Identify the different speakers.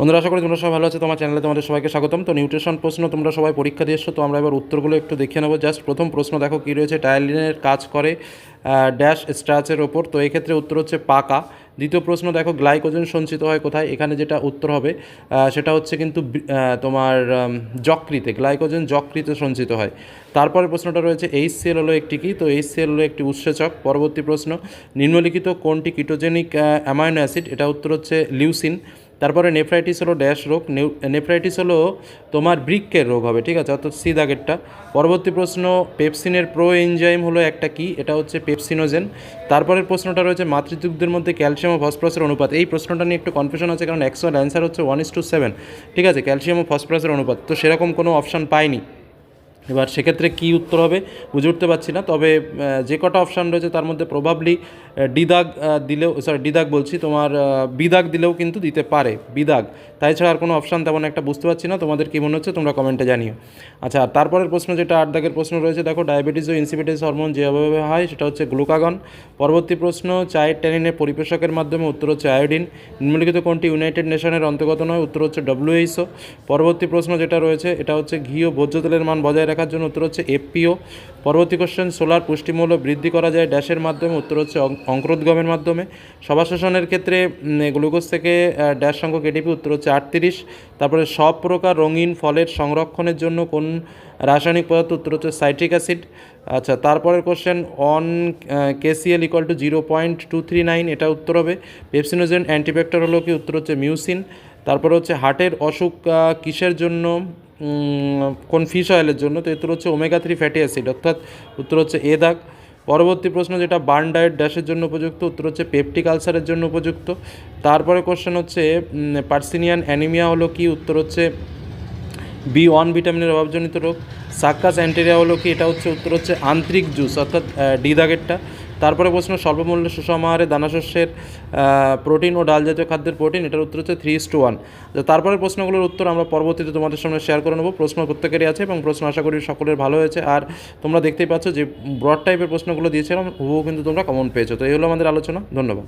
Speaker 1: বন্ধুরা, আশা করি তোমরা সবাই ভালো আছে। তোমার চ্যানেলে তোমাদের সবাইকে স্বাগতম। তো নিউট্রিশন প্রশ্ন তোমরা সবাই পরীক্ষা দিয়ে এসছো তো আমরা এবার উত্তরগুলো একটু দেখে নেব। জাস্ট প্রথম প্রশ্ন দেখো কী রয়েছে। টায়ালিনের কাজ করে ড্যাশ স্ট্রাচের ওপর। তো এক্ষেত্রে উত্তর হচ্ছে পাকা। দ্বিতীয় প্রশ্ন দেখো, গ্লাইকোজেন সঞ্চিত হয় কোথায়? এখানে যেটা উত্তর হবে সেটা হচ্ছে কিন্তু তোমার যকৃতে, গ্লাইকোজেন যকৃতে সঞ্চিত হয়। তারপরে প্রশ্নটা রয়েছে এইচ সিএল হলো একটি কী? তো এইচ সিএল হলো একটি উৎসেচক। পরবর্তী প্রশ্ন, নিম্নলিখিত কোনটি কিটোজেনিক অ্যামাইনো অ্যাসিড? এটা উত্তর হচ্ছে লিউসিন। তারপরে নেফ্রাইটিস হলো ড্যাশ রোগ নেফ্রাইটিস হলো তোমার বৃক্কের রোগ হবে, ঠিক আছে? অর্থাৎ সি দাগেরটা। পরবর্তী প্রশ্ন, পেপসিনের প্রো এনজাইম হলো একটা কি? এটা হচ্ছে পেপসিনোজেন। তারপরের প্রশ্নটা রয়েছে, মাতৃদুগ্ধের মধ্যে ক্যালসিয়াম ও ফসফরাসের অনুপাত। এই প্রশ্নটা নিয়ে একটু কনফিউশন আছে, কারণ অ্যাকচুয়াল অ্যান্সার হচ্ছে ওয়ান ইস টু সেভেন ঠিক আছে? ক্যালসিয়াম ও ফসফরাসের অনুপাত। তো সেরকম কোনো অপশান পাইনি। এবার সেক্ষেত্রে কী উত্তর হবে বুঝে উঠতে পারছি না। তবে যে কটা অপশান রয়েছে তার মধ্যে প্রবাবলি ডিদাগ দিলেও সরি ডিদাগ বলছি, তোমার বিদাগ দিলেও কিন্তু দিতে পারে, বিদাগ। তাই ছাড়া আর কোনো অপশান তেমন একটা বুঝতে পারছি না, তোমাদের কী মনে হচ্ছে তোমরা কমেন্টে জানিও। আচ্ছা আর তারপরের প্রশ্ন যেটা আট দাগের প্রশ্ন রয়েছে, দেখো ডায়াবেটিস ও ইনসিপিটাস হরমোন যেভাবে হয়, সেটা হচ্ছে গ্লুকাগন পরবর্তী প্রশ্ন চায়ের ট্যানিনের পরিপোষকের মাধ্যমে উত্তর হচ্ছে আয়োডিন নিম্নলিখিত কোনটি ইউনাইটেড নেশনের অন্তর্গত নয়, উত্তর হচ্ছে ডব্লিউএইচও পরবর্তী প্রশ্ন যেটা রয়েছে, এটা হচ্ছে ঘি ও ভোজ্য তেলের মান বজায় রাখার জন্য উত্তর হচ্ছে এফপিও পরবর্তী কোশ্চেন সোলার পুষ্টিমূল্য বৃদ্ধি করা যায় ড্যাশের মাধ্যমে, উত্তর হচ্ছে অঙ্কুরোদ্গমের মাধ্যমে। সভা শোষণের ক্ষেত্রে গ্লুকোজ থেকে ড্যাশ সংখ্যক এটিপি উত্তর হচ্ছে আটত্রিশ। তারপরে সব প্রকার রঙিন ফলের সংরক্ষণের জন্য কোন রাসায়নিক পদার্থ উত্তর হচ্ছে সাইট্রিক অ্যাসিড। আচ্ছা তারপরের question on KCL equal to zero point two three nine এটা উত্তর হবে। পেপসিনোজেন অ্যান্টিব্যাক্টার হলো কি উত্তর হচ্ছে মিউসিন তারপরে হচ্ছে হার্টের অসুখ কিসের জন্য? কোন ফিশ অয়েলের জন্য? তো উত্তর হচ্ছে ওমেগা থ্রি ফ্যাটি অ্যাসিড অর্থাৎ উত্তর হচ্ছে এ দাগ। পরবর্তী প্রশ্ন যেটা, বার্ন ডায়েট ড্যাশের জন্য উপযুক্ত, উত্তর হচ্ছে পেপটিক আলসারের জন্য উপযুক্ত। তারপরে কোশ্চেন হচ্ছে পার্সিনিয়ান অ্যানিমিয়া হলো কি? উত্তর হচ্ছে, বি ওয়ান ভিটামিনের অভাবজনিত রোগ। সাক্কাস অ্যান্টেরিয়া হলো কি? এটা হচ্ছে, উত্তর হচ্ছে, আন্তরিক জুস, অর্থাৎ ডি দাগেরটা। তারপরে প্রশ্ন, স্বল্পমূল্যে সুষম আহারে দানাশস্যের প্রোটিন ও ডাল জাতীয় খাদ্যের প্রোটিন, এটার উত্তর হচ্ছে থ্রি ইস টু ওয়ান তারপরে প্রশ্নগুলোর উত্তর আমরা পরবর্তীতে তোমাদের সামনে শেয়ার করে নেব। প্রশ্ন প্রত্যেকেরই আছে এবং প্রশ্ন আশা করি সকলের ভালো হয়েছে। আর তোমরা দেখতেই পাচ্ছ যে ব্রড টাইপের প্রশ্নগুলো দিয়েছিলাম, হুবহু কিন্তু তোমরা কমন পেয়েছ। তো এই হলো আমাদের আলোচনা। ধন্যবাদ।